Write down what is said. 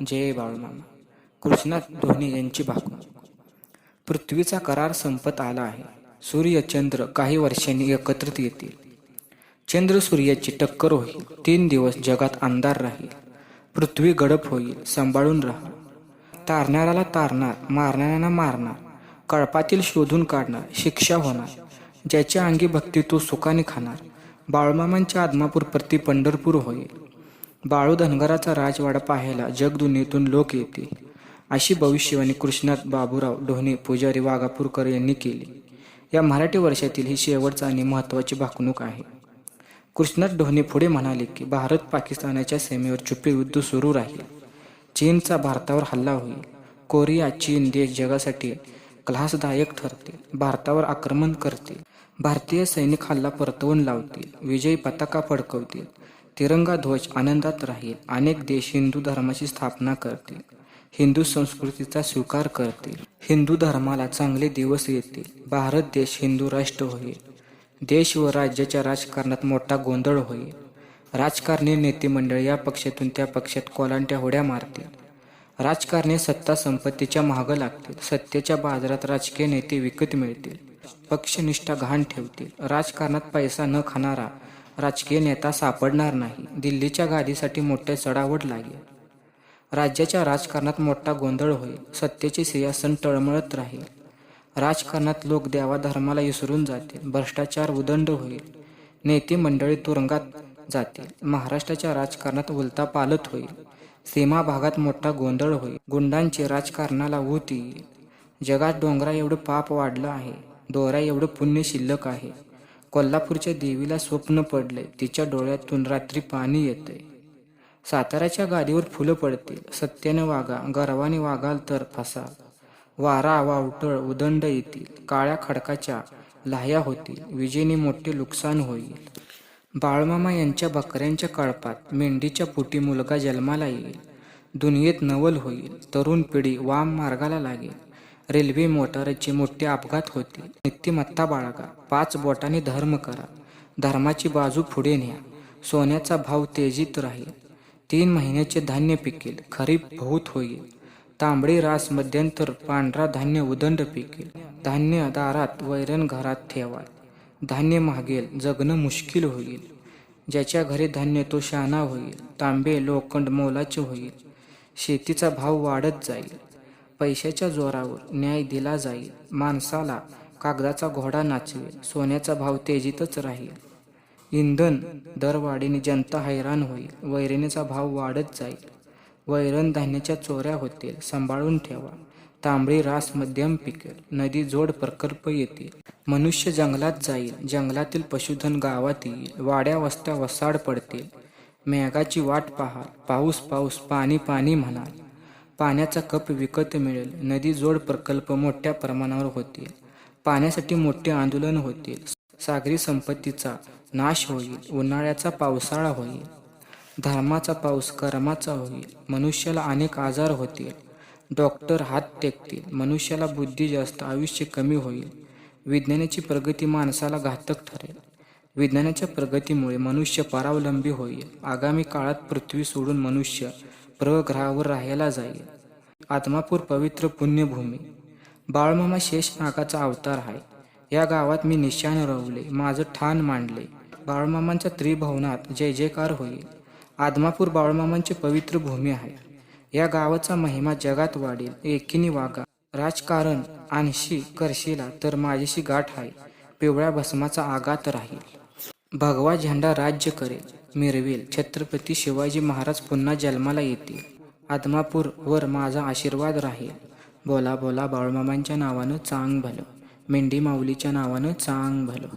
जय बाळूमामा. कृष्णात धोनी यांची भाकणूक पृथ्वीचा करार संपत आला आहे. सूर्य चंद्र काही वर्षांनी एकत्रित येतील. चंद्र सूर्याची टक्कर होईल. तीन दिवस जगात अंधार राहील. पृथ्वी गडप होईल. सांभाळून राहा. तारणाऱ्याला तारणार मारणाऱ्यांना मारणार कळपातील शोधून काढणार शिक्षा होणार ज्याच्या अंगी भक्ती तो सुखाने खाणार. बाळमामांच्या आदमापूर प्रति पंढरपूर होईल. बाळू धनगराचा राजवाडा पाहायला जगदुनीतून लोक येतील. अशी भविष्यवाणी कृष्णात बाबूराव ढोणे पुजारी वाघापूरकर यांनी केली. या मराठी वर्षातील ही शेवटचा आणि महत्त्वाची भाकणूक आहे. कृष्णात ढोणे पुढे म्हणाले की भारत पाकिस्तानाच्या सीमेवर छुपे युद्ध सुरू राहील. चीनचा भारतावर हल्ला होईल. कोरिया चीन देश जगासाठी क्लासदायक ठरते भारतावर आक्रमण करतील. भारतीय सैनिक हल्ला परतवून लावतील. विजयी पताका फडकवतील. तिरंगा ध्वज आनंदात राहील. अनेक देश हिंदू धर्माची स्थापना करतील. हिंदू संस्कृतीचा स्वीकार करतील. हिंदू धर्माला चांगले दिवस येतील. भारत देश हिंदू राष्ट्र होईल. देश व राज्याच्या राजकारणात मोठा गोंधळ होईल. राजकारणी नेते मंडळ या पक्षातून त्या पक्षात कोलांट्या होड्या मारतील. राजकारणी सत्ता संपत्तीच्या मागं लागतील. सत्तेच्या बाजारात राजकीय नेते विकत मिळतील. पक्षनिष्ठा घाण ठेवतील. राजकारणात पैसा न खाणारा राजकीय नेता सापडणार नाही. दिल्लीच्या गादीसाठी मोठे चढावड लागेल. राज्याच्या राजकारणात मोठा गोंधळ होईल. सत्तेची सिंहासन टळमळत राहील. राजकारणात लोक देवा धर्माला विसरून जातील. भ्रष्टाचार उदंड होईल. नेते मंडळी तुरुंगात जातील. महाराष्ट्राच्या राजकारणात उलता पालत होईल. सीमा भागात मोठा गोंधळ होईल. गुंडांचे राजकारणाला ऊत येईल. जगात डोंगरा एवढं पाप वाढलं आहे. दोरा एवढं पुण्य शिल्लक आहे. कोल्हापूरच्या देवीला स्वप्न पडले. तिच्या डोळ्यातून रात्री पाणी येते. साताऱ्याच्या गादीवर फुलं पडतील. सत्याने वागा गर्वाने वागाल तर फसाल वारा वावटळ उदंड येतील. काळ्या खडकाच्या लाह्या होतील. विजेने मोठे नुकसान होईल. बाळमामा यांच्या बकऱ्यांच्या कळपात मेंढीच्या पोटी मुलगा जन्माला येईल. दुनियेत नवल होईल. तरुण पिढी वाम मार्गाला लागेल. रेल्वे मोटारचे मोठे अपघात होतील नीतिमत्ता बाळगा. पाच बोटाने धर्म करा. धर्माची बाजू पुढे न्या. सोन्याचा भाव तेजीत राहील. तीन महिन्याचे धान्य पिकेल. खरीप बहुत होईल. तांबडी रास मध्यंतर पांढरा धान्य उदंड पिकेल. धान्य दारात वैरण घरात ठेवा धान्य मागेल जगणं मुश्किल होईल. ज्याच्या घरी धान्य तो शाना होईल. तांबे लोखंड मोलाचे होईल. शेतीचा भाव वाढत जाईल. पैशाच्या जोरावर न्याय दिला जाईल. माणसाला कागदाचा घोडा नाचवेल. सोन्याचा भाव तेजीतच राहील. इंधन दरवाढीने जनता हैराण होईल. वैरणीचा भाव वाढत जाईल. वैरण धान्याच्या चोऱ्या होतील. सांभाळून ठेवा. तांबडी रास मध्यम पिकेल. नदी जोड प्रकल्प येतील. मनुष्य जंगलात जाईल. जंगलातील पशुधन गावात येईल. वाड्या वस्त्या वसाड पडतील. मेघाची वाट पाहाल. पाऊस पाऊस पाणी पाणी म्हणाल. पाण्याचा कप विकत मिळेल. नदी जोड प्रकल्प मोठ्या प्रमाणावर होतील. पाण्यासाठी मोठे आंदोलन होतील. सागरी संपत्तीचा नाश होईल. उन्हाळ्याचा पावसाळा होईल. धर्माचा पाऊस कर्माचा होईल. मनुष्याला अनेक आजार होतील. डॉक्टर हात टेकतील. मनुष्याला बुद्धी जास्त आयुष्य कमी होईल. विज्ञानाची प्रगती माणसाला घातक ठरेल. विज्ञानाच्या प्रगतीमुळे मनुष्य परावलंबी होईल. आगामी काळात पृथ्वी सोडून मनुष्य प्रग्रहावर राहायला जाईल. आत्मापूर पवित्र पुण्यभूमी. बाळमामा शेष नागाचा अवतार आहे. या गावात मी निशाण रवले माझं ठाण मांडले. बाळमामांच्या त्रिभवनात जय जयकार होईल. आदमापूर बाळमामांची पवित्र भूमी आहे. या गावाचा महिमा जगात वाढेल. एकीने वागा. राजकारण आणशी करशीला तर माझ्याशी गाठ आहे. पिवळ्या भस्माचा आघात राहील. भगवा झेंडा राज्य करेल मिरवेल. छत्रपती शिवाजी महाराज पुन्हा जन्माला येतील. आदमापूर वर माझा आशीर्वाद राहील. बोला बोला बाळमामांच्या नावानं चांग भलं. मेंढी माऊलीच्या नावानं चांग भलं.